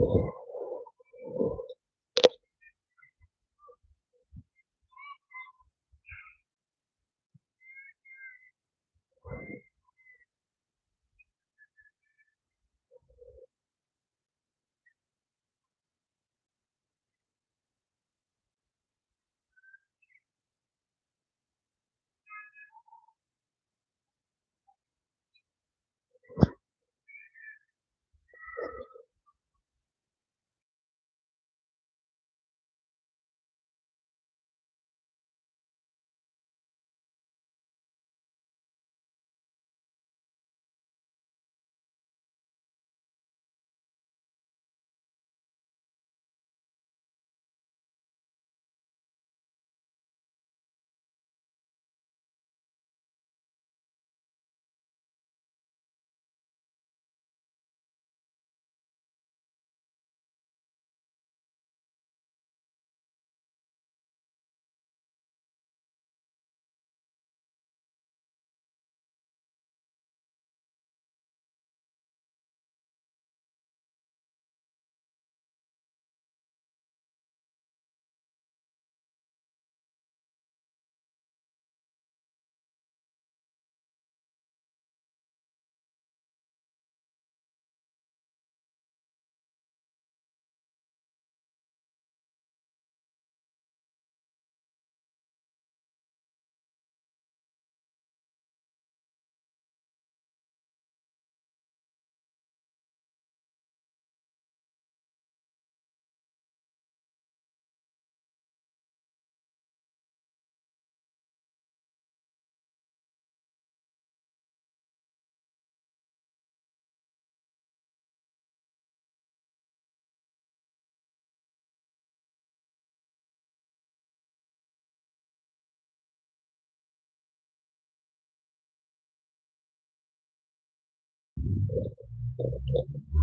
Oh.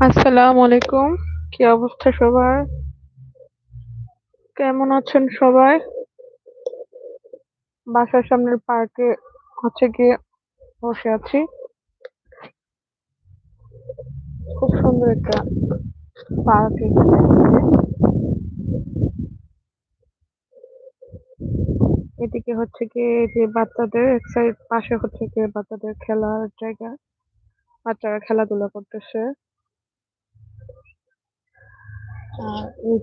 আসসালামু আলাইকুম। কি অবস্থা সবার? কেমন আছেন সবাই? বাসার সামনের পার্কে হচ্ছে গিয়ে বসে আছি। খুব সুন্দর একটা পার্ক এদিকে হচ্ছে গিয়ে যে বাচ্চাদের এক সাইড পাশে হচ্ছে গিয়ে বাচ্চাদের খেলার জায়গা। বাচ্চারা খেলাধুলা করতেছে। এই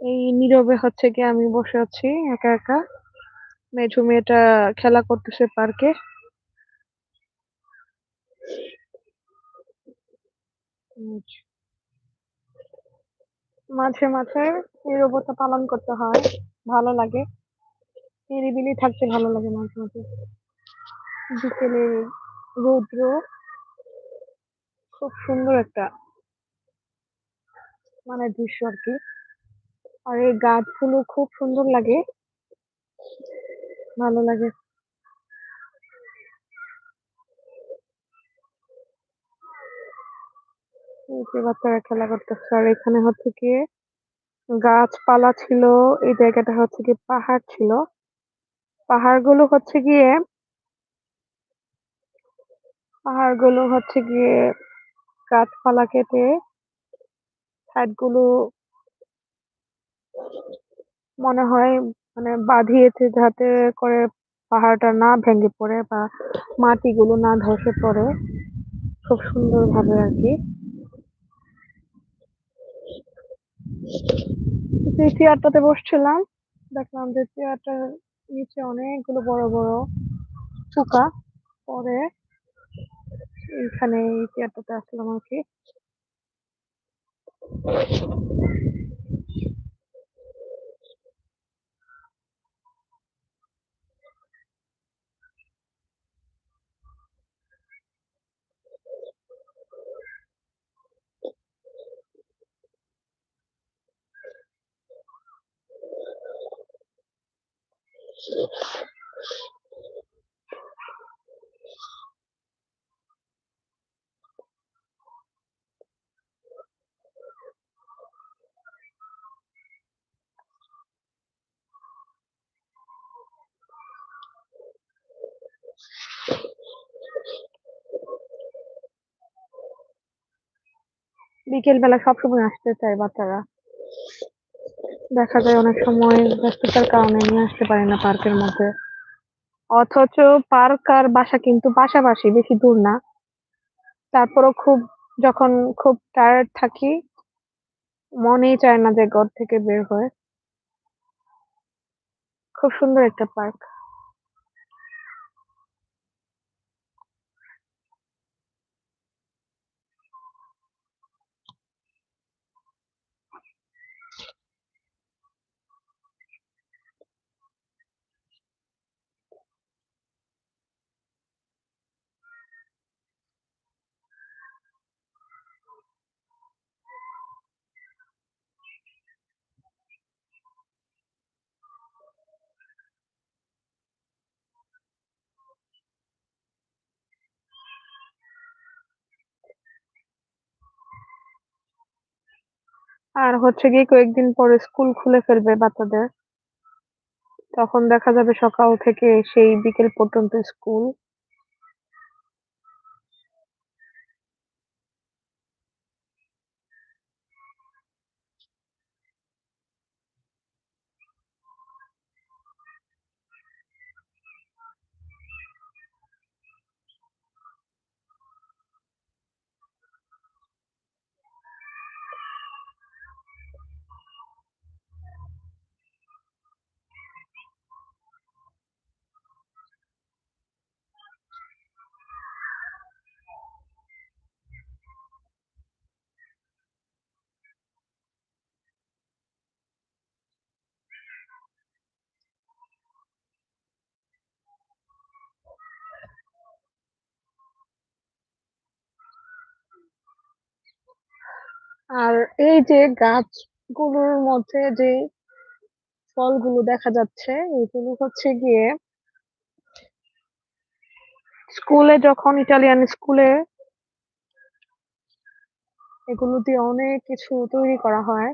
এই নীরবে হচ্ছে গিয়ে আমি বসে আছি, একা একা। মেঝু মেয়েটা খেলা করতেছে পার্কে। মাঝে মাঝে নীরবতা পালন করতে হয়, ভালো লাগে। নিরিবিলি থাকতে ভালো লাগে মাঝে মাঝে। বিকেলে রৌদ্র খুব সুন্দর একটা মানে দৃশ্য আর কি। আর এই গাছগুলো খুব সুন্দর লাগে, ভালো লাগে। বাচ্চারা খেলা করতেছে, আর এখানে হচ্ছে গিয়ে গাছপালা ছিল, এই জায়গাটা হচ্ছে গিয়ে পাহাড় ছিল। পাহাড়গুলো হচ্ছে গিয়ে পাহাড়গুলো হচ্ছে গিয়ে গাছপালা কেটে সাইডগুলো মনে হয় মানে বাঁধিয়েছে যাতে করে পাহাড়টা না ভেঙে পড়ে বা মাটিগুলো না ধসে পড়ে। খুব সুন্দর ভাবে আর কি। চেয়ারটাতে বসছিলাম, দেখলাম যে চেয়ারটার নিচে অনেকগুলো বড় বড় পোকা পরে এইখানে এই চেয়ারটাতে আসলাম আর কি। বিকেল বেলা সবসময় আসতে চায় বাচ্চারা। দেখা যায় অনেক সময় ব্যস্ততার কারণে নিয়ে আসতে পারে না পার্কের মধ্যে। অথচ পার্ক আর বাসা কিন্তু পাশাপাশি, বেশি দূর না। তারপরও খুব, যখন খুব টায়ার্ড থাকি, মনেই চায় না যে ঘর থেকে বের হয়ে। খুব সুন্দর একটা পার্ক। আর হচ্ছে গিয়ে কয়েকদিন পরে স্কুল খুলে ফেলবে বাচ্চাদের। তখন দেখা যাবে সকাল থেকে সেই বিকেল পর্যন্ত স্কুল। আর এই যে গাছগুলোর মধ্যে যে ফলগুলো দেখা যাচ্ছে, এগুলো হচ্ছে গিয়ে স্কুলে যখন, ইটালিয়ান স্কুলে এগুলো দিয়ে অনেক কিছু তৈরি করা হয়।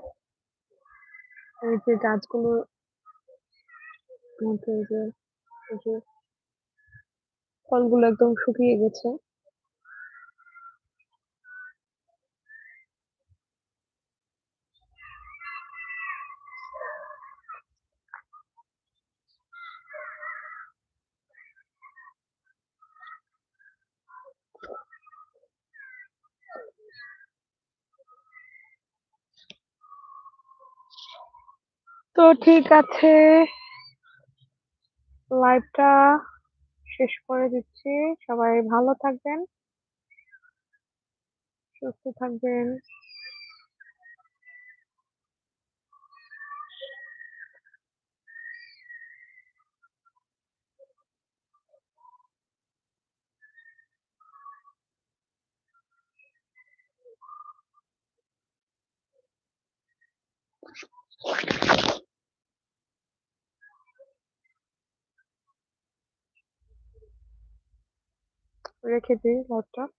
এই যে গাছগুলো যে ফলগুলো একদম শুকিয়ে গেছে। তো ঠিক আছে। লাইভটা শেষ করে দিচ্ছি। সবাই ভালো থাকবেন সুস্থ থাকবেন। Böyle kedi laptop.